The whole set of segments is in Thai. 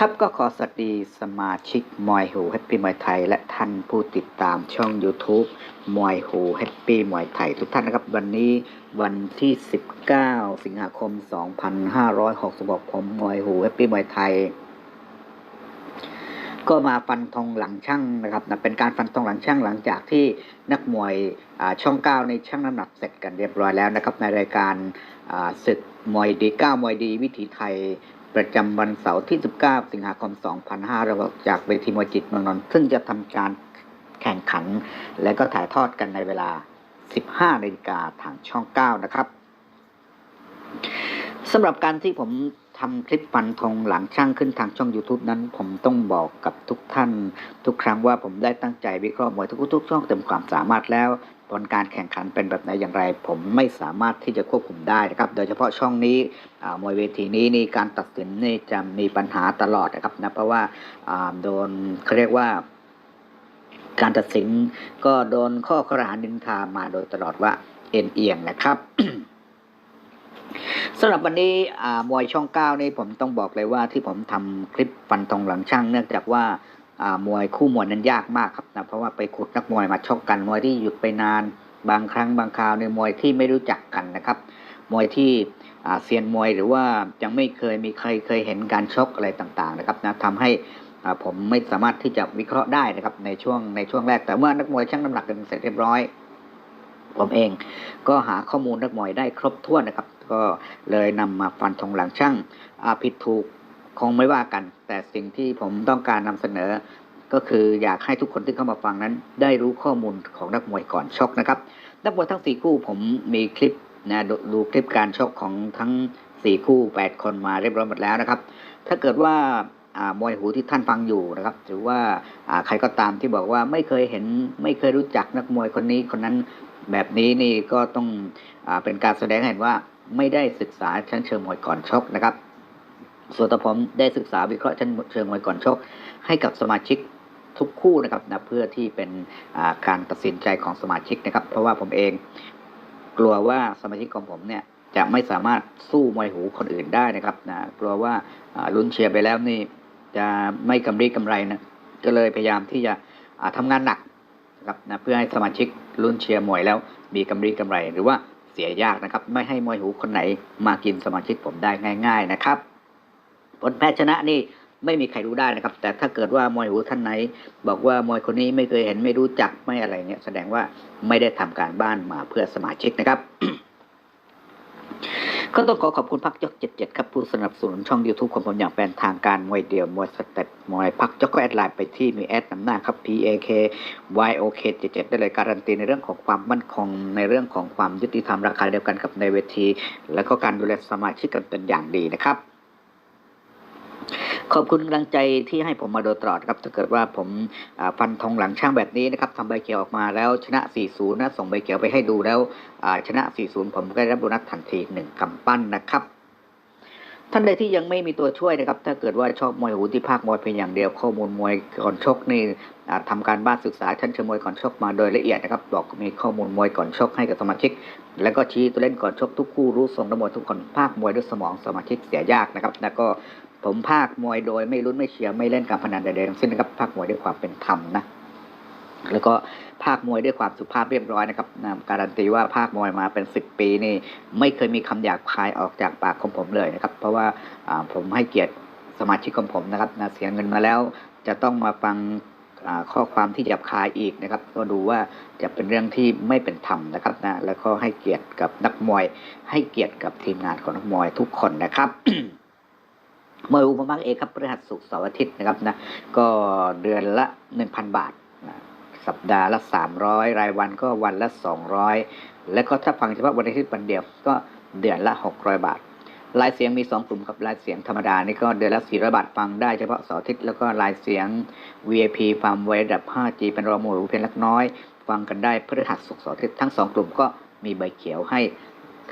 ครับก็ขอสวัสดีสมาชิกมวยหูแฮปปี้มวยไทย และท่านผู้ติดตามช่อง YouTube มวยหูแฮปปี้มวยไทย ทุกท่านนะครับวันนี้วันที่ 19 สิงหาคม 2566 ผมมวยหูแฮปปี้มวยไทย ก็มาฟันธงหลังช่างนะครับนะเป็นการฟันธงหลังช่างหลังจากที่นักมวยช่องเก้าในช่างน้ำหนักเสร็จกันเรียบร้อยแล้วนะครับในรายการศึกมวยดีเก้ามวยดีวิถีไทย ประจำวันเสาร์ที่ 19 สิงหาคม 2500จากเวทีมวยจิตเมืองนนท์ซึ่งจะทำการแข่งขัน และก็ถ่ายทอดกันในเวลา 15นาฬิกาทางช่อง 9 นะครับสำหรับการที่ผมทำคลิปฟันธงหลังช่างขึ้นทางช่อง YouTube นั้น ผมต้องบอกกับทุกท่าน ทุกครั้งว่าผมได้ตั้งใจวิเคราะห์มวยทุกทุกๆช่องเต็มความสามารถแล้ว ผลการแข่งขันเป็นแบบไหนอย่างไร ผมไม่สามารถที่จะควบคุมได้นะครับ โดยเฉพาะช่องนี้มวยเวทีนี้นี่การตัดสินนี่จะมีปัญหาตลอดนะครับนะเพราะว่าโดนเขาเรียกว่าการตัดสินก็โดนข้อข้อหานินทามาโดยตลอดว่าเอ็นเอียงนะครับสำหรับวันนี้มวยช่องเก้านี่ผมต้องบอกเลยว่าที่ผมทำคลิปฟันตรงหลังช่างเนื่องจากว่า มวยคู่มวยนั้นยากมากครับนะเพราะว่าไปขุดนักมวยมาชกกันมวยที่หยุดไปนานบางครั้งบางคราวในมวยที่ไม่รู้จักกันนะครับ มวยที่เซียนมวยหรือว่ายังไม่เคยมีใครเคยเห็นการชกอะไรต่างๆนะครับนะทำให้ผมไม่สามารถที่จะวิเคราะห์ได้นะครับในช่วงในช่วงแรกแต่เมื่อนักมวยชั่งน้ำหนักกันเสร็จเรียบร้อย ผมเองก็หาข้อมูลนักมวยได้ครบถ้วนนะครับ ก็เลยนำมาฟันธงหลังช่างอ่าผิดถูก คงไม่ว่ากัน แต่สิ่งที่ผมต้องการนำเสนอ ก็คืออยากให้ทุกคนที่เข้ามาฟังนั้น ได้รู้ข้อมูลของนักมวยก่อนชกนะครับ นักมวยทั้ง 4 คู่ผมมีคลิปนะดูดูคลิปการชกของทั้ง 4 คู่ 8 คนมาเรียบร้อยหมดแล้วนะครับ ถ้าเกิดว่าอ่ามวยหูที่ท่านฟังอยู่นะครับ หรือว่าอ่าใครก็ตามที่บอกว่าไม่เคยเห็นไม่เคยรู้จักนักมวยคนนี้คนนั้นแบบนี้นี่ก็ต้องอาเป็นการแสดงเห็นว่าไม่ได้ศึกษาชั้นเชิงมวยก่อนชกนะครับ ส่วนตัวผมได้ศึกษาวิเคราะห์เชิงมวยก่อนชก ให้กับสมาชิกทุกคู่นะครับนะเพื่อที่เป็นการตัดสินใจของสมาชิกนะครับ เพราะว่าผมเองกลัวว่าสมาชิกของผมเนี่ยจะไม่สามารถสู้มวยหูคนอื่นได้นะครับนะกลัวว่าลุ้นเชียร์ไปแล้วนี่จะไม่กำไรกำไรนะก็เลยพยายามที่จะอ่าทำงานหนักนะครับนะเพื่อให้สมาชิกลุ้นเชียร์มวยแล้วมีกำไรกำไร หรือว่าเสียยากนะครับ ไม่ให้มวยหูคนไหนมากินสมาชิกผมได้ง่าย ๆนะครับ ผลแพ้ชนะนี่ไม่มีใครรู้ได้นะครับ แต่ถ้าเกิดว่ามวยหูท่านไหน บอกว่ามวยคนนี้ไม่เคยเห็นไม่รู้จักไม่อะไรเนี่ยแสดงว่าไม่ได้ทำการบ้านมาเพื่อสมาชิกนะครับ ก็ต้องขอขอบคุณพักยก77ครับผู้สนับสนุนช่อง YouTube ของผมอย่างเป็นทางการมวยเดี่ยวมวยสเต็ปมวยพักยกก็แอดไลน์ไปที่มีแอดนำหน้าครับ P A K Y O K 77ได้เลยการันตีในเรื่องของความมั่นคงในเรื่องของความยุติธรรมราคาเดียวกันกับในเวที แล้วก็การดูแลสมาชิกกันเป็นอย่างดีนะครับ ขอบคุณกำลังใจที่ให้ผมมาโดยตลอดครับถ้าเกิดว่าผมฟันธงหลังช่างแบบนี้นะครับทำใบเขียวออกมาแล้วชนะ 40 นะ ส่งใบเขียวไปให้ดูแล้วชนะ 40 ผมก็ได้รับโบนัสทันทีหนึ่งกำปั้นนะครับท่านใดที่ยังไม่มีตัวช่วยนะครับ ถ้าเกิดว่าชอบมวยหูที่ภาคมวยเพียงอย่างเดียวข้อมูลมวยก่อนชกนี่อ่าทำการบ้านศึกษาชั้นเชิงมวยก่อนชกมาโดยละเอียดนะครับบอกมีข้อมูลมวยก่อนชกให้กับสมาชิก แล้วก็ชี้ตัวเล่นก่อนชกทุกคู่รู้ทรงทั้งหมดทุกคนภาคมวยด้วยสมองสมาชิกเสียยากนะครับ แล้วก็ ผมภาคมวยโดยไม่ลุ้นไม่เชียร์ไม่เล่นการพนันใดๆทั้งสิ้นนะครับภาคมวยด้วยความเป็นธรรมนะแล้วก็ภาคมวยด้วยความสุภาพเรียบร้อยนะครับนะการันตีว่าภาคมวยมาเป็นสิบปีนี่ไม่เคยมีคำหยาบคายออกจากปากของผมเลยนะครับ เพราะว่าผมให้เกียรติสมาชิกของผมนะครับนะเสียเงินมาแล้วจะต้องมาฟังข้อความที่หยาบคายอีกนะครับ ก็ดูว่าจะเป็นเรื่องที่ไม่เป็นธรรมนะครับนะแล้วก็ให้เกียรติกับนักมวย ให้เกียรติกับทีมงานของนักมวยทุกคนนะครับ มวยอุปมักเอกครับพฤหัสศุกร์เสาร์อาทิตย์นะครับนะก็เดือนละ 1,000 บาทนะสัปดาห์ละ 300 รายวันก็วันละ 200 และก็ถ้าฟังเฉพาะวันอาทิตย์วันเดียวก็เดือนละ 600 บาทลายเสียงมี 2 กลุ่มครับลายเสียงธรรมดานี่ก็เดือนละ400บาทฟังได้เฉพาะเสาร์อาทิตย์แล้วก็ลายเสียง VIP ฟังไว้ระดับ 5G เป็นรอมวยหูเพียงเล็กน้อย ฟังกันได้พฤหัสศุกร์เสาร์อาทิตย์ทั้งสองกลุ่มก็มีใบเขียวให้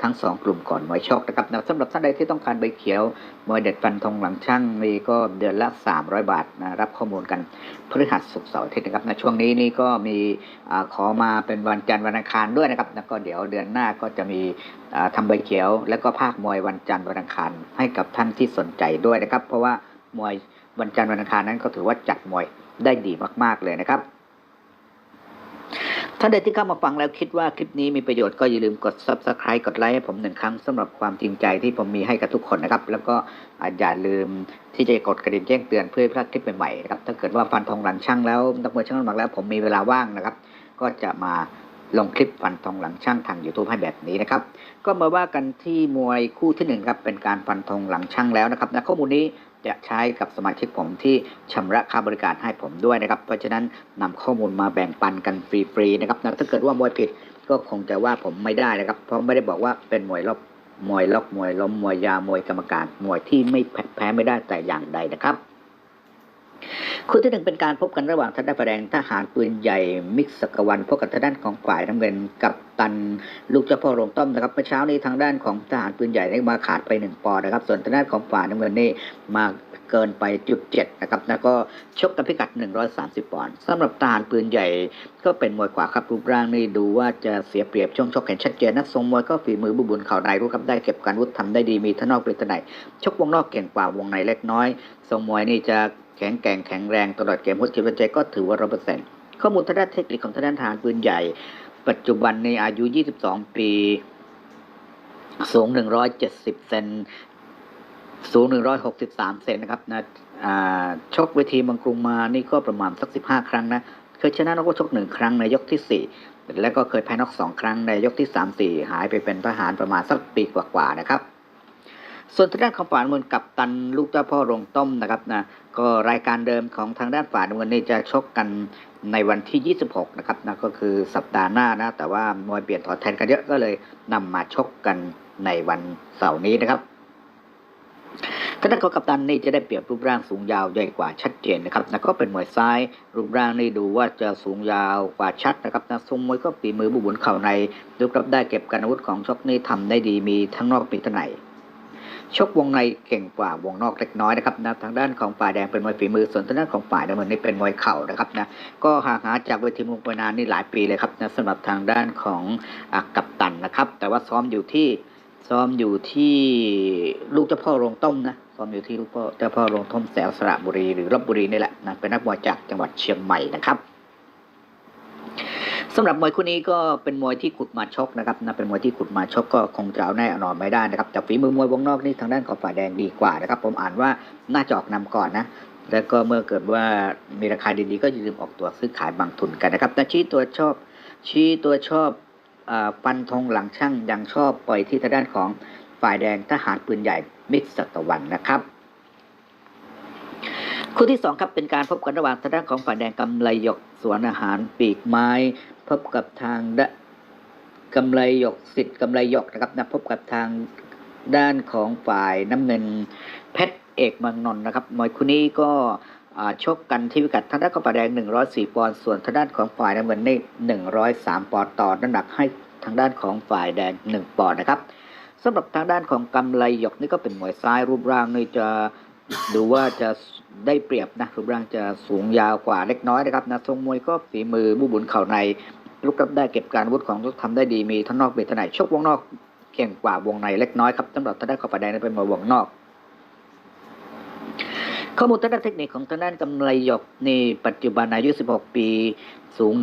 ทั้งสองกลุ่มก่อนมวยชกนะครับสำหรับท่านใดที่ต้องการใบเขียวมวยเด็ดฟันธงหลังช่างนี่ก็เดือนละ 300 บาทนะรับข้อมูลกันพฤหัสศุกร์เสาร์อาทิตย์นะครับในะช่วงนี้นี่ก็มีอขอมาเป็นวันจันทร์วันอังคารด้วยนะครับแล้วก็เดี๋ยวเดือนหน้าก็จะมีอ่าทำใบเขียว แล้วก็ภาคมวยวันจันทร์วันอังคารให้กับท่านที่สนใจด้วยนะครับ เพราะว่ามวยวันจันทร์วันอังคารนั้นก็ถือว่าจัดมวยได้ดีมาก ๆเลยนะครับ ท่านใดที่เข้ามาฟังแล้วคิดว่าคลิปนี้มีประโยชน์ก็อย่าลืมกด subscribe กดไลค์ให้ผมหนึ่งครั้งสำหรับความจริงใจที่ผมมีให้กับทุกคนนะครับ แล้วก็อย่าลืมที่จะกดกระดิ่งแจ้งเตือนเพื่อพลาดคลิปใหม่ๆนะครับถ้าเกิดว่าฟันทองหลังช่างแล้วนักมวยช่างน้ำหนักแล้ว ผมมีเวลาว่างนะครับ ก็จะมาลงคลิปฟันทองหลังช่างทาง YouTube ให้แบบนี้นะครับ ก็มาว่ากันที่มวยคู่ที่หนึ่งครับเป็นการฟันธงหลังช่างแล้วนะครับนะข้อมูลนี้ จะใช้กับสมาชิกผมที่ชำระค่าบริการให้ผมด้วยนะครับ เพราะฉะนั้นนำข้อมูลมาแบ่งปันกันฟรีๆนะครับถ้าเกิดว่ามวยผิดก็คงจะว่าผมไม่ได้นะครับ เพราะไม่ได้บอกว่าเป็นมวยรอบมวยล็อกมวยล้มมวยยามวยกรรมการมวยที่ไม่แพ้ไม่ได้แต่อย่างใดนะครับ คู่ที่หนึ่งเป็นการพบกันระหว่างทางด้านแดงทหารปืนใหญ่มิกสกวันพบกับทางด้านของฝ่ายน้ำเงินกับตันลูกเจ้าพ่อโรงต้อมนะครับเมื่อเช้านี้ทางด้านของทหารปืนใหญ่ได้มาขาดไปหนึ่งปอนด์นะครับ ส่วนทางด้านของฝ่ายน้ำเงินนี่มาเกินไปจุดเจ็ดนะครับแล้วก็ชกกันพิกัด 130 ปอนด์สำหรับทหารปืนใหญ่ก็เป็นมวยขวาครับรูปร่างนี่ดูว่าจะเสียเปรียบช่วงชกเห็นชัดเจนนะทรงมวยก็ฝีมือบุบุญเข่าในรู้ครับได้เก็บการวุฒิทำได้ดีมีทานอกเป็นทางในชกวงนอกเก่งกว่าวงในเล็กน้อยทรงมวยนี่จะ แข็งแกร่งแข็งแรงตลอดเกมพุทธิวัจก็ถือว่าร้อยเปอร์เซ็นต์ข้อมูลทางด้านเทคนิคของทางด้านทหารปืนใหญ่ ปัจจุบันในอายุ 22 ปี สูง 170 เซนสูง 163 เซนนะครับนะอ่าชกเวทีเมังกรุงมานี่ก็ประมาณสัก 15 ครั้งนะ เคยชนะนกก็ชกหนึ่งครั้งในยกที่ 4 แล้วก็เคยแพ้นอกสองครั้งในยกที่ 3 4 หายไปเป็นทหารประมาณสักปีกว่าๆนะครับ ส่วนทางด้านของฝ่ายน้ำเงินกับตันลูกเจ้าพ่อโรงต้มนะครับนะ ก็รายการเดิมของทางด้านฝ่ายน้ำเงินนี่จะชกกันในวันที่ 26 นะครับนะก็คือสัปดาห์หน้านะ แต่ว่ามวยเปลี่ยนถอดแทนกันเยอะก็เลยนำมาชกกันในวันเสาร์นี้นะครับทางด้านของกัปตันนี่จะได้เปรียบรูปร่างสูงยาวใหญ่กว่าชัดเจนนะครับนะก็เป็นมวยซ้ายรูปร่างนี่ดูว่าจะสูงยาวกว่าชัดนะครับนะทรงมวยก็ฝีมือบุบุนเข่าในดูครับได้เก็บการอาวุธของชกนี่ทำได้ดีมีทั้งนอกมีทั้งใน ชกวงในเก่งกว่าวงนอกเล็กน้อยนะครับนะทางด้านของฝ่ายแดงเป็นมวยฝีมือส่วนทางด้านของฝ่ายน้ำเงินนี่เป็นมวยเข่านะครับนะก็ห่างหาจากเวทีมวยไปนานนี่หลายปีเลยครับนะสำหรับทางด้านของอกัปตันนะครับ แต่ว่าซ้อมอยู่ที่ซ้อมอยู่ที่ลูกเจ้าพ่อโรงต้มนะซ้อมอยู่ที่ลูกเจ้าพ่อโรงต้มแสวสระบุรีหรือลบบุรีนี่แหละนะเป็นนักมวยจากจังหวัดเชียงใหม่นะครับ สำหรับมวยคู่นี้ก็เป็นมวยที่ขุดมาชกนะครับนะเป็นมวยที่ขุดมาชกก็คงจะเอาแน่นอนไม่ได้นะครับแต่ฝีมือมวยวงนอกนี่ทางด้านของฝ่ายแดงดีกว่านะครับ ผมอ่านว่าน่าจะออกนำก่อนนะแล้วก็เมื่อเกิดว่ามีราคาดีๆก็อย่าลืมออกตัวซื้อขายบางทุนกันนะครับแต่ชี้ตัวชอบ ชี้ตัวชอบอฟันธงหลังช่างยังชอบปล่อยที่ทางด้านของฝ่ายแดงทหารปืนใหญ่มิตรสัตวันนะครับคู่ที่สองครับเป็นการพบกันระหว่างทางด้านของฝ่ายแดงกำไลหยกสวนอาหารปีกไม้ พบกับทางดกำไลหยกสิทธิ์กำไลหยกนะครับนะพบกับทางด้านของฝ่ายน้ำเงินเพชรเอกมืองนน์นะครับมวยคู่นี้ก็ชกกันที่พิกัดทางด้านของฝ่าแดง 104 ปอนด์ส่วนทางด้านของฝ่ายน้ำเงินนี่103 ปอนด์ต่อน้ำหนักให้ทางด้านของฝ่ายแดง 1 ปอนด์นะครับสำหรับทางด้านของกำไลหยกนี่ก็เป็นมวยซ้ายรูปร่างนี่จะ ดูว่าจะได้เปรียบนะรูปร่างจะสูงยาวกว่าเล็กน้อยนะครับนะทรงมวยก็ฝีมือบุบุญเข่าในลุกรับได้เก็บการวุธของทุกทำได้ดีมีทั้งนอกเบทางในชกวงนอกเก่งกว่าวงในเล็กน้อยครับสำหรับทางด้านของฝ่ายแดงนั้นเป็นมวยวงนอกข้อมูลทางด้านเทคนิคของทางด้านกำไรหยกนี่ปัจจุบันอายุ 16 ปีสูง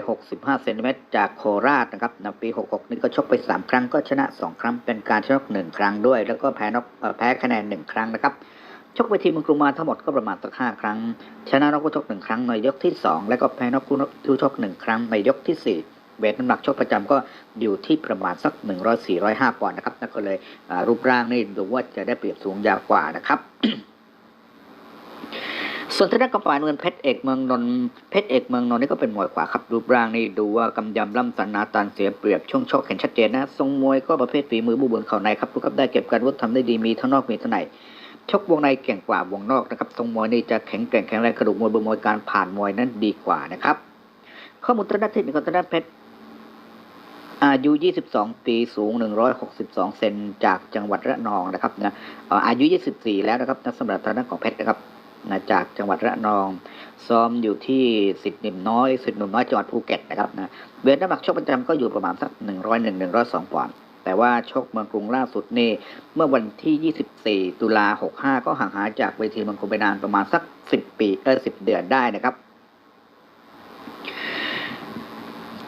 165 เซนติเมตรจากโคราชนะครับในปี 66 นี่ก็ชกไป 3 ครั้งก็ชนะ 2 ครั้งเป็นการชนะ1ครั้งด้วย แล้วก็แพ้นกแพ้คะแนน 1 ครั้งนะครับ ชกไปทีมเมืองกรุงมาทั้งหมดก็ประมาณสักห้าครั้ง ชนะนอกคู่ชกหนึ่งครั้งในยกที่2แล้วก็แพ้นอกคู่ชกหนึ่งครั้งในยกที่4เวทน้ำหนักชกประจำก็อยู่ที่ประมาณสัก100 405ปอนด์นะครับนั่นก็เลยรูปร่างนี่ดูว่าจะได้เปรียบสูงยาวกว่านะครับ ส่วนทางด้านกระป๋าเงินเพชรเอกเมืองนนเพชรเอกเมืองนนนี่ก็เป็นมวยขวาครับรูปร่างนี่ดูว่ากำยำล่ำสันนาตันเสียเปรียบช่วงชกเห็นชัดเจนนะทรงมวยก็ประเภทฝีมือบุบเบินเข่าในครับรู้ครับได้เก็บการวุฒิทำได้ดีมีทั้งนอกมีทั้งใน ชกวงในเก่งกว่าวงนอกนะครับทรงมวยนี่จะแข็งแกร่งแข็งแรงกระดูกมวยบนมวยการผ่านมวยนั้นดีกว่านะครับ ข้อมูลทางด้านเทคนิคของทางด้านเพชรอายุ 22 ปี สูง 162 เซน จากจังหวัดระนองนะครับนะอายุ 24 แล้วนะครับนะสำหรับทางด้านของเพชรนะครับนะจากจังหวัดระนอง ซ้อมอยู่ที่สิทธิ์หนิ่มน้อยสิทธิ์หนุ่มน้อยจังหวัดภูเก็ตนะครับนะเวทน้ำหนักชกประจำก็อยู่ประมาณสัก 101 102ปอนด์ แต่ว่าชกเมืองกรุงล่าสุดนี่เมื่อวันที่ 24 ตุลา 65 ก็ห่างหายจากเวทีเมืองกรุงไปนานประมาณสัก 10 ปีเออ10 เดือนได้นะครับ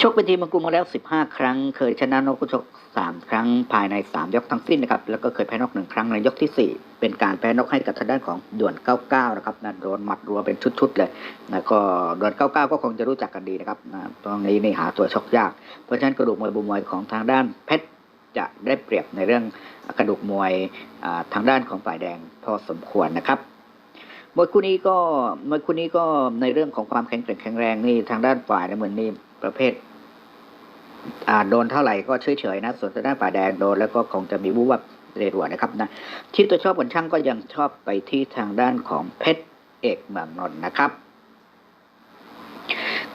ชกเป็นทีมเมืองกรุงมาแล้ว 15 ครั้ง เคยชนะนกคู่ชก 3 ครั้งภายใน 3 ยกทั้งสิ้นนะครับแล้วก็เคยแพ้นกหนึ่งครั้งในยกทีสี่4 เป็นการแพ้นกให้กับทางด้านของด่วน 99 นะครับนั่นโดนหมัดรัวเป็นชุดๆเลยแล้วก็ด่วน 99 ก็คงจะรู้จักกันดีนะครับนะตรงนี้นี่หาตัวชกยาก เพราะฉะนั้นกระดูกมวยบุมวยของทางด้านเพชร จะได้เปรียบในเรื่องกระดูกมวยทางด้านของฝ่ายแดงพอสมควรนะครับมวยคู่นี้ก็มวยคู่นี้ก็ในเรื่องของความแข็งแกร่งแข็งแรงนี่ทางด้านฝ่ายน้ำเงินนี่ประเภทโดนเท่าไหร่ก็เฉยๆนะ ส่วนทางด้านฝ่ายแดงโดนแล้วก็คงจะมีวุบวับเรรัวนะครับนะที่ตัวชอบผลช่างก็ยังชอบไปที่ทางด้านของเพชรเอกเมืองนนท์นะครับ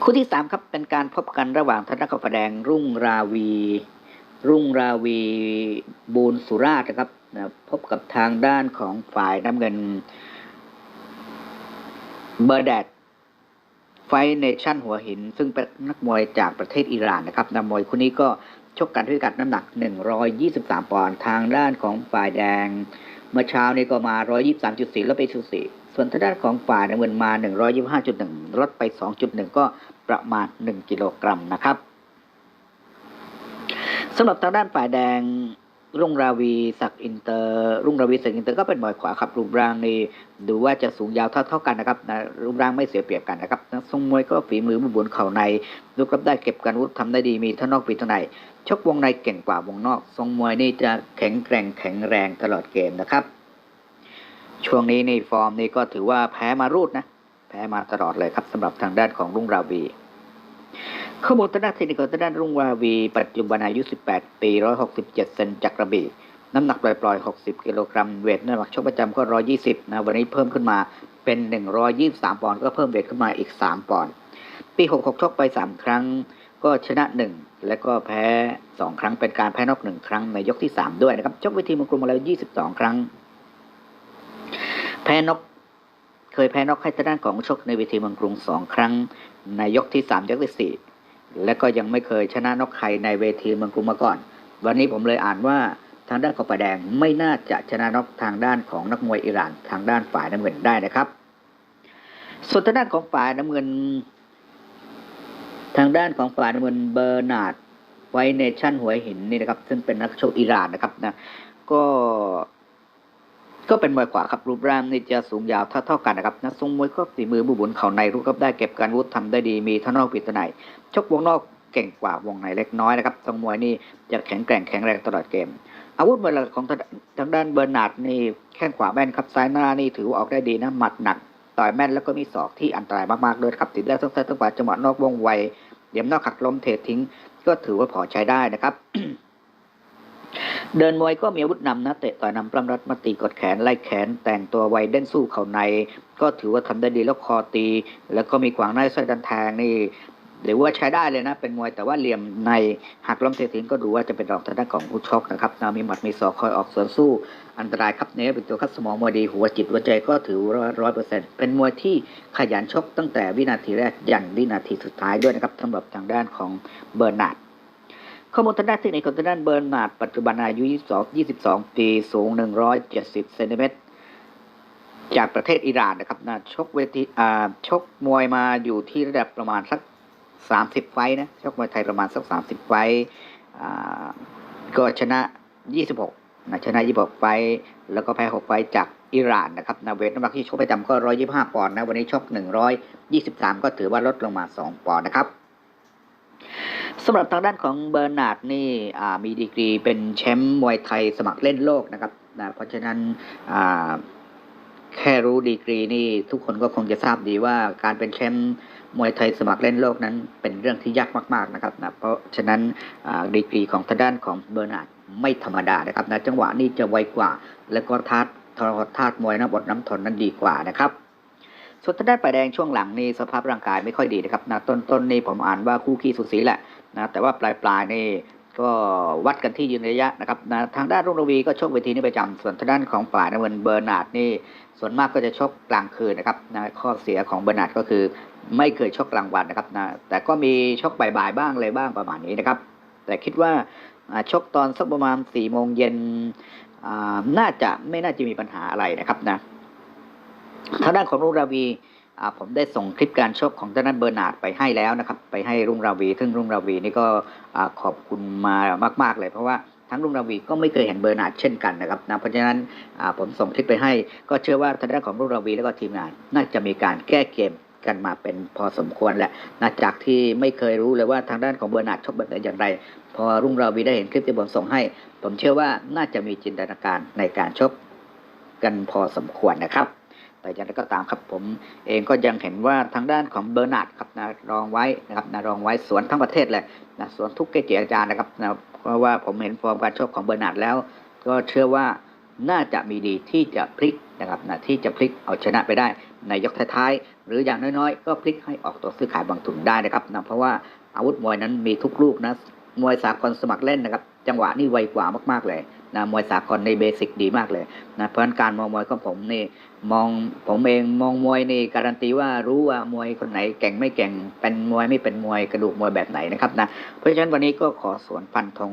คู่ที่สามครับเป็นการพบกันระหว่างทางด้านของฝ่ายแดงรุ่งราวี รุ่งราวีบูนสุราษฎร์นะครับนะพบกับทางด้านของฝ่ายน้ำเงินเบอร์แดดไฟเนชั่นหัวหิน ซึ่งเป็นนักมวยจากประเทศอิหร่านนะครับนักมวยคู่นี้ก็ชกกันที่พิกัดน้ำหนัก 123 ปอนด์ทางด้านของฝ่ายแดง เมื่อเช้านี้ก็มา 123.4 แล้วไปสุสีส่วนทางด้านของฝ่ายน้ำเงินมา 125.1 ลดไป 2.1 ก็ประมาณ 1 กิโลกรัมนะครับ สำหรับทางด้านฝ่ายแดงรุ่งราวีศักอินเตอร์ รุ่งราวีศักอินเตอร์ก็เป็นมวยขวาครับรูปร่างนี่ดูว่าจะสูงยาวเท่าเท่ากันนะครับนะรูปร่างไม่เสียเปรียบกันนะครับนะทรงมวยก็ฝีมือบุญเข่าในลูกรับได้เก็บกันวุฒทำได้ดีมีทั้งนอกปีทั้งในชกวงในเก่งกว่าวงนอก ทรงมวยนี่จะแข็งแกร่งแข็งแรงตลอดเกมนะครับ ช่วงนี้นี่ฟอร์มนี่ก็ถือว่าแพ้มารูดนะแพ้มาตลอดเลยครับสำหรับทางด้านของรุ่งราวี ข้อมูลทางด้านเทคนิคของทางด้านรุ่งราวี ปัจจุบันอายุ 18 ปี 167 เซนจากกระบี่ น้ำหนักปล่อยๆ 60 กิโลกรัม เวทน้ำหนักชกประจำก็ 120 นะ วันนี้เพิ่มขึ้นมาเป็น 123 ปอนด์ ก็เพิ่มเวทขึ้นมาอีก 3 ปอนด์ ปี 66 ชกไป 3 ครั้ง ก็ชนะ 1 และก็แพ้ 2 ครั้ง เป็นการแพ้นอก 1 ครั้งในยกที่ 3 ด้วยนะครับ ชกเวทีมงกรุงมาแล้ว 22 ครั้ง แพ้นกเคยแพ้นอกให้ทางด้านของชกในเวทีเมืองกรุง 2 ครั้ง ในยกที่3ยกที่4และก็ยังไม่เคยชนะนกใครในเวทีเมืองกรุงมาก่อน วันนี้ผมเลยอ่านว่าทางด้านของฝ่ายแดงไม่น่าจะชนะนกทางด้านของนักมวยอิหร่านทางด้านฝ่ายน้ำเงินได้นะครับ ส่วนทางด้านของฝ่ายน้ำเงิน ทางด้านของฝ่ายน้ำเงินเบอร์นาร์ดไวเนชั่นหัวหินนี่นะครับ ซึ่งเป็นนักชกอิหร่านนะครับนะก็ ก็เป็นมวยขวาครับรูปร่างนี่จะสูงยาวเท่าเท่ากันนะครับนักทรงมวยก็ฝีมือบุบุนเข่าในรูปรับได้เก็บการวุฒิทำได้ดีมีทั้งนอกปีตในชกวงนอกเก่งกว่าวงในเล็กน้อยนะครับทรงมวยนี่จะแข็งแกร่งแข็งแรงตลอดเกม อาวุธมวยหลักของทางด้านเบอร์นาร์ดนี่แข้งขวาแม่นครับซ้ายหน้านี่ถือว่าออกได้ดีนะหมัดหนักต่อยแม่นแล้วก็มีศอกที่อันตรายมากๆด้วยครับติดแล้วทั้งซ้ายทั้งขวาจังหวะนอกวงไวเหลี่ยมนอกขักล้มเททิ้ง ก็ถือว่าพอใช้ได้นะครับ เดินมวยก็มีอาวุธนำนะเตะต่อยนำปล้ำรัดมาตีกดแขนไล่แขน แต่งตัวไวเด่นสู้เข่าใน ก็ถือว่าทำได้ดีแล้วคอตี แล้วก็มีขวางหน้าสร้อยดันแทงนี่หรือว่าใช้ได้เลยนะ เป็นมวยแต่ว่าเหลี่ยมในหักล้มเททิ้งก็ดูว่าจะเป็นรองทางด้านของผู้ชกนะครับนะมีหมัดมีศอกคอยออกสวนสู้ อันตรายครับเนี้เป็นตัวคัดสมองมวยดีหัวจิตหัวใจก็ถือร้อยเปอร์เซ็นต์เป็นมวยที่ขยันชกตั้งแต่วินาทีแรกยันวินาทีสุดท้ายด้วยนะครับสำหรับทางด้านของเบอร์นาร์ด ข้อมูลทางด้านเทคนิคของทางด้านเบอร์นาร์ดปัจจุบันอายุ 22 22 ปี สูง 170 เซนติเมตร จากประเทศอิหร่านนะครับนะชกเวทีอ่าชกมวยมาอยู่ที่ระดับประมาณสัก 30 ไฟนะ ชกมวยไทยประมาณสัก 30 ไฟอ่าก็ชนะ 26นะชนะ26ไฟ แล้วก็แพ้ 6 ไฟจากอิหร่านนะครับนะเวทน้ำหนักที่ชกประจำก็ 125 ปอนด์นะ วันนี้ชก 123 ก็ถือว่าลดลงมา 2 ปอนด์นะครับ สำหรับทางด้านของเบอร์นาร์ดนี่มีดีกรีเป็นแชมป์มวยไทยสมัครเล่นโลกนะครับนะเพราะฉะนั้นแค่รู้ดีกรีนี่ทุกคนก็คงจะทราบดีว่าการเป็นแชมป์มวยไทยสมัครเล่นโลกนั้น เป็นเรื่องที่ยากมาก ๆนะครับนะเพราะฉะนั้นดีกรีของทางด้านของเบอร์นาร์ดไม่ธรรมดานะครับนะจังหวะนี้จะไวกว่า แล้วก็ทัดทรทาดมวยนะบทน้ำทนนั้นดีกว่านะครับ ส่วนทางด้านป่ายแดงช่วงหลังนี่สภาพร่างกายไม่ค่อยดีนะครับนะต้นๆนนี่ผมอ่านว่าคู่ขี้สุสีแหละนะแต่ว่าปลายปลายๆนี่ก็วัดกันที่ยืนระยะนะครับนะทางด้านรุ่งระวีก็ชกเวทีนี้ประจำส่วนทางด้านของฝ่ายน้ำเงินเบอร์นาร์ดนี่ส่วนมากก็จะชกกลางคืนนะครับนะข้อเสียของเบอร์นาร์ดก็คือไม่เคยชกกลางวันนะครับนะแต่ก็มีชกบ่ายๆบ้างเลยบ้างประมาณนี้นะครับ แต่คิดว่าชกตอนสักประมาณสี่โมงเย็นน่าจะไม่น่าจะมีปัญหาอะไรนะครับนะ ทางด้านของรุ่งราวีผมได้ส่งคลิปการชกของทางด้านเบอร์นาร์ดไปให้แล้วนะครับ ไปให้รุ่งราวี ซึ่งรุ่งราวีนี่ก็ขอบคุณมามาก ๆ เลยเพราะว่าทั้งรุ่งราวีก็ไม่เคยเห็นเบอร์นาร์ดเช่นกันนะครับนะเพราะฉะนั้นผมส่งคลิปไปให้ ก็เชื่อว่าทางด้านของรุ่งราวีแล้วก็ทีมงานน่าจะมีการแก้เกมกันมาเป็นพอสมควรแหละนะจากที่ไม่เคยรู้เลยว่าทางด้านของเบอร์นาร์ดชกแบบไหนอย่างไร พอรุ่งราวีได้เห็นคลิปที่ผมส่งให้ ผมเชื่อว่าน่าจะมีจินตนาการในการชกกันพอสมควรนะครับ แต่อย่างไรก็ตามครับผมเองก็ยังเห็นว่าทางด้านของเบอร์นาร์ดครับนะรองไว้นะครับนะรองไว้สวนทั้งประเทศเลยนะสวนทุกเกจิอาจารย์นะครับนะเพราะว่าผมเห็นฟอร์มการชกของเบอร์นาร์ดแล้ว ก็เชื่อว่าน่าจะมีดีที่จะพลิกนะครับนะที่จะพลิกเอาชนะไปได้ในยกท้ายๆหรืออย่างน้อยๆ ก็พลิกให้ออกตัวซื้อขายบางทุนได้นะครับนะเพราะว่าอาวุธมวยนั้นมีทุกลูกนะมวยสากลสมัครเล่นนะครับ จังหวะนี่ไวกว่ามากๆเลย นะมวยสากลในเบสิกดีมากเลยนะเพราะงั้นการมองมวยของผมนี่มองผมเองมองมวยนี่การันตีว่ารู้ว่ามวยคนไหนเก่งไม่เก่งเป็นมวยไม่เป็นมวยกระดูกมวยแบบไหนนะครับนะเพราะฉะนั้นวันนี้ก็ขอสวนฟันธง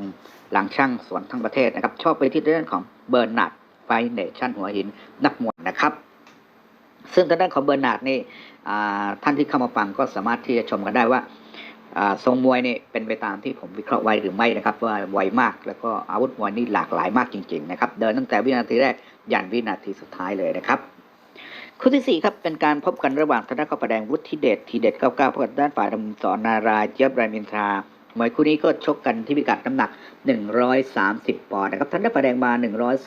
หลังช่างสวนทั้งประเทศนะครับ ชอบไปที่เรื่องของเบอร์นาร์ดไฟเนชั่นหัวหินนักมวยนะครับ ซึ่งทางด้านของเบอร์นาร์ดนี่ท่านที่เข้ามาฟังก็สามารถที่จะชมกันได้ว่า ทรงมวยเนี่ยเป็นไปตามที่ผมวิเคราะห์ไว้หรือไม่นะครับว่าไวมากแล้วก็อาวุธมวยนี่หลากหลายมากจริงๆนะครับเดินตั้งแต่วินาทีแรกยันวินาทีสุดท้ายเลยนะครับคู่ที่สี่ครับเป็นการพบกันระหว่างธนกรประแดงวุฒิเดชทีเด็ด99พบกับด้านฝ่ายดำสอนนารายเจี๊ยบรายมินทรามวยคู่นี้ก็ชกกันที่พิกัดน้ำหนัก 130 ปอนด์นะครับธนกรประแดงมา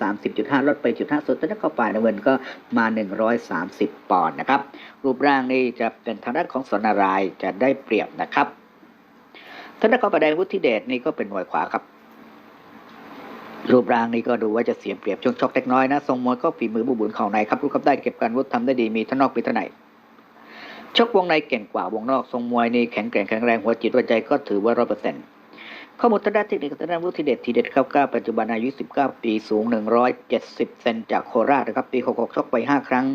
130.5 ลดไปจุด5ส่วนธนกรฝ่ายน้ำเงินก็มา 130 ปอนด์นะครับ รูปร่างนี่จะเป็นทางด้านของสอนนารายจะได้เปรียบนะครับ ท่านักประแดงวุฒิเดชนี่ก็เป็นมวยขวาครับ รูปร่างนี่ก็ดูว่าจะเสียเปรียบช่วงชกเล็กน้อยนะทรงมวยก็ฝีมือบุบุนเข่าในครับรู้กับได้เก็บการวุฒิทำได้ดีมีทั้งนอกมีทั้งในชกวงในเก่งกว่าวงนอกทรงมวยนี่แข็งแกร่งแข็งแรงหัวจิตหัวใจก็ถือว่าร้อยเปอร์เซ็นต์ ข้อมูลทางด้านเทคนิคทางด้านวุฒิเดชทีเด็ดเข้าเก้าปัจจุบันอายุ 19 ปีสูง 170 เซนจากโคราชนะครับ ปี 66 ชกไป 5 ครั้ง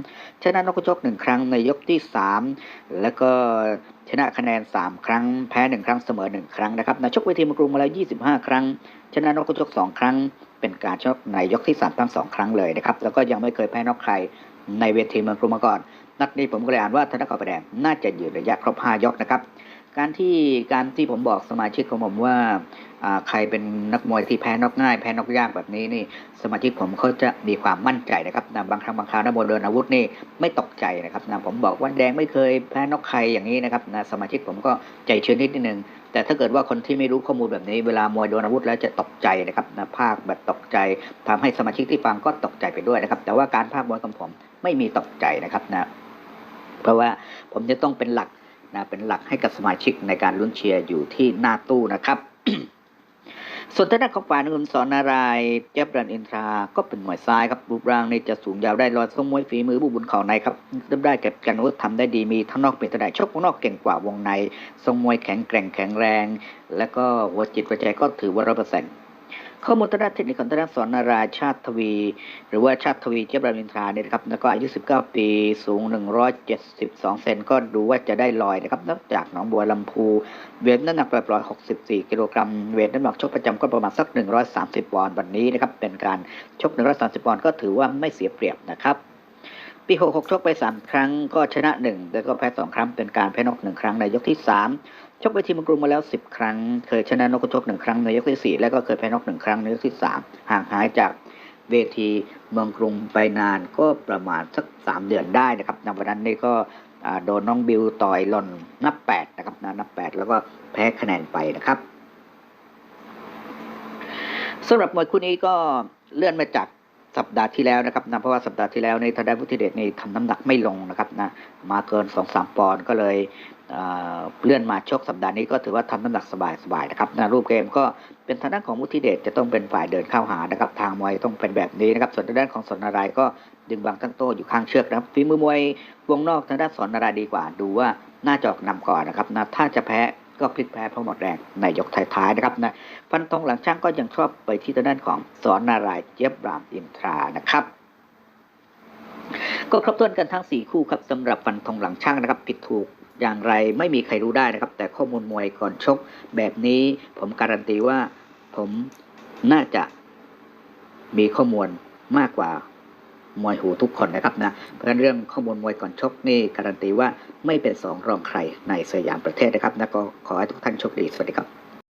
ชนะนกชก 1 ครั้งในยกที่ 3 แล้วก็ชนะคะแนน 3 ครั้ง แพ้ 1 ครั้งเสมอ 1 ครั้งนะครับนชกเวทีมกรุงมาแล้ว 25 ครั้ง ชนะนกชก 2 ครั้ง เป็นการชกในยกที่ 3 ทั้ง 2 ครั้งเลยนะครับ แล้วก็ยังไม่เคยแพ้นอกใครในเวทีเมืองกรุงมาก่อน นัดนี้ผมก็เลยอ่านว่าธนกรประแดงน่าจะยืนระยะครบ 5 ยกนะครับ การที่การที่ผมบอกสมาชิกของผมว่าใครเป็นนักมวยที่แพ้นอกง่ายแพ้นอกยากแบบนี้นี่สมาชิกผมเขาจะมีความมั่นใจนะครับนะบางครั้งบางคราวนะโมเดินอาวุธนี่ไม่ตกใจนะครับนะผมบอกว่าแดงไม่เคยแพ้นอกใครอย่างนี้นะครับนะสมาชิกผมก็ใจชื้นนิดนึงแต่ถ้าเกิดว่าคนที่ไม่รู้ข้อมูลแบบนี้ เวลามวยโดนอาวุธแล้วจะตกใจนะครับนะภาคแบบตกใจทำให้สมาชิกที่ฟังก็ตกใจไปด้วยนะครับ แต่ว่าการภาคมวยของผมไม่มีตกใจนะครับนะเพราะว่าผมจะต้องเป็นหลัก นะเป็นหลักให้กับสมาชิกในการลุ้นเชียร์อยู่ที่หน้าตู้นะครับ ส่วนทางด้านของฝ่ายน้ำเงินสอนนารายเจ็บรันอินทราก็เป็นหมวยซ้ายครับรูปร่างนี่จะสูงยาวได้รอยทรงมวยฝีมือบุบุญเข่าในครับได้เก็บกันวุฒิทำได้ดีมีทั้งนอกเป็นตะไดชกวงนอกเก่งกว่าวงในทรงมวยแข็งแกร่งแข็งแรง แล้วก็หัวจิตหัวใจก็ถือว่าร้อยเปอร์เซ็นต์ ข้อมูลทางด้านเทคนิคของทางด้านสอนนารายชาติทวี หรือว่าชาติทวีเจี๊ยบรามินทราเนี่ยนะครับแล้วก็อายุ 19 ปีสูง 172 เซนก็ดูว่าจะได้ลอยนะครับนอกจากหนองบัวลำพู เวทน้ำหนักปล่อยๆ64 กิโลกรัม เวทน้ำหนักชกประจำก็ประมาณสัก 130ปอนด์วันนี้นะครับเป็นการชก 130ปอนด์ก็ถือว่าไม่เสียเปรียบนะครับปี66ชกไป 3 ครั้งก็ชนะ 1 แล้วก็แพ้ 2 ครั้งเป็นการแพ้นอก1ครั้งในยกที่ 3 ชกไปทีมกรุงมาแล้ว 10 ครั้ง เคยชนะนกกระชก1ครั้งในยกที่ 4 แล้วก็เคยแพ้นก1ครั้งในยกที่ 3 ห่างหายจากเวทีเมืองกรุงไปนานก็ประมาณสัก 3 เดือนได้นะครับในวันนั้นนี่ก็โดนน้องบิวต่อยหล่นนับ 8 นะครับนะนับ 8 แล้วก็แพ้คะแนนไปนะครับสำหรับมวยคู่นี้ก็เลื่อนมาจากสัปดาห์ที่แล้วนะครับนะเพราะว่าสัปดาห์ที่แล้วในทางด้านพุทธิเดชนี่ทำน้ำหนักไม่ลงนะครับนะมาเกิน2-3ปอนด์ก็เลย เลื่อนมาชกสัปดาห์นี้ก็ถือว่าทำน้ำหนักสบายๆนะครับนะรูปเกมก็เป็นทางด้านของมุทิเดชจะต้องเป็นฝ่ายเดินเข้าหานะครับทางมวยต้องเป็นแบบนี้นะครับส่วนทางด้านของสอนนารายก็ดึงบางตั้งโต้อยู่ข้างเชือกนะครับฝีมือมวยวงนอกทางด้านสอนนารายดีกว่า ดูว่าหน่าจอกนำก่อนนะครับนะถ้าจะแพ้ก็พลิกแพ้เพราะหมดแรงในยกท้ายๆนะครับนะฟันธงหลังช่างก็ยังชอบไปที่ทางด้านของสอนนารายเจี๊ยบรามอินทรานะครับก็ครบถ้วนกันทั้ง 4 คู่ครับสำหรับฟันธงหลังช่างนะครับผิดถูก อย่างไรไม่มีใครรู้ได้นะครับ แต่ข้อมูลมวยก่อนชกแบบนี้ผมการันตีว่าผมน่าจะมีข้อมูลมากกว่ามวยหูทุกคนนะครับนะ เพราะฉะนั้นเรื่องข้อมูลมวยก่อนชกนี่การันตีว่าไม่เป็นสองรองใครในสยามประเทศนะครับนะก็ขอให้ทุกท่านโชคดี สวัสดีครับ